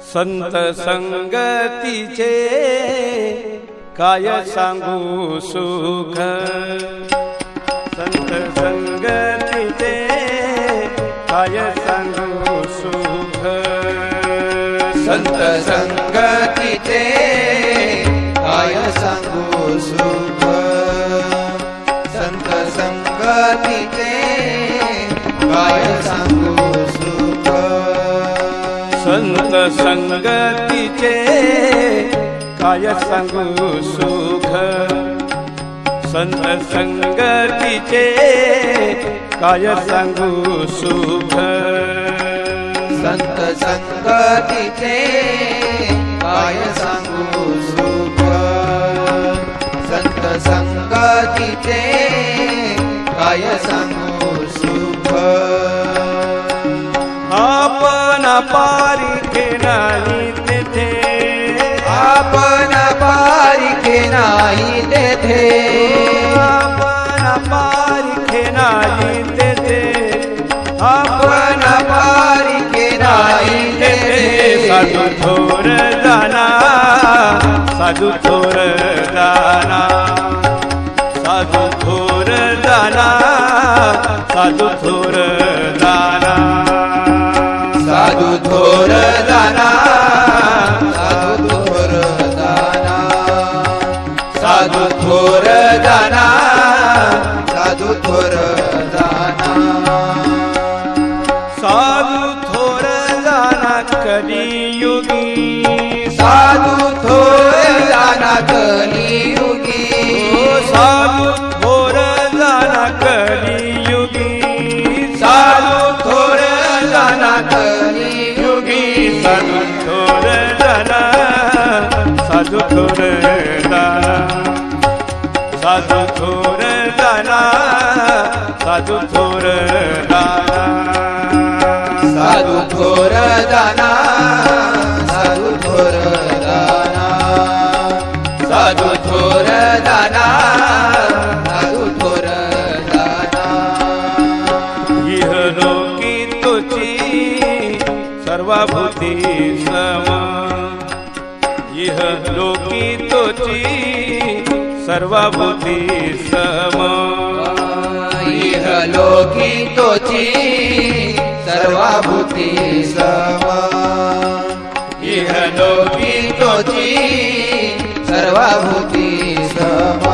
संत संगतीचे काय सांगू सुख? संत संगतीचे काय सांगू सुख? संत संगतीचे काय सांगू सुख? संत संगतीचे काय सांगू संगतीचे काय सांगू सुख। संत संगतीचे काय सांगू सुख। संत संगतीचे काय सांगू सुख। संत संगतीचे काय सांगू सुख। आपण पारिखे नाही ਰਹੇ ਆਪਣਾ ਪਾਰਖੇ ਨਾ ਜੀਤੇ ਤੇ। ਆਪਣਾ ਪਾਰਖੇ ਨਾ ਜੀਤੇ ਤੇ। ਸਾਧੂ ਥੋਰ ਦਾਨਾ, ਸਾਧੂ ਥੋਰ ਦਾਨਾ, ਸਾਧੂ ਥੋਰ ਦਾਨਾ, ਸਾਧੂ ਥੋਰ कलियुगी साधू थोर दाना कलियुगी ओ साधू थोर जाना कलियुगी साधू थोर दाना कलियुगी साधू थोर जाना साधू थोर जाना साधू थोर जाना साधू थोर जाना साधू थोर दाना सम। इह लोकी तुची सर्वभूती सम। इह लोकी तोची सर्वाभूती सम। इह लोकी तोची सर्वाभूती सम।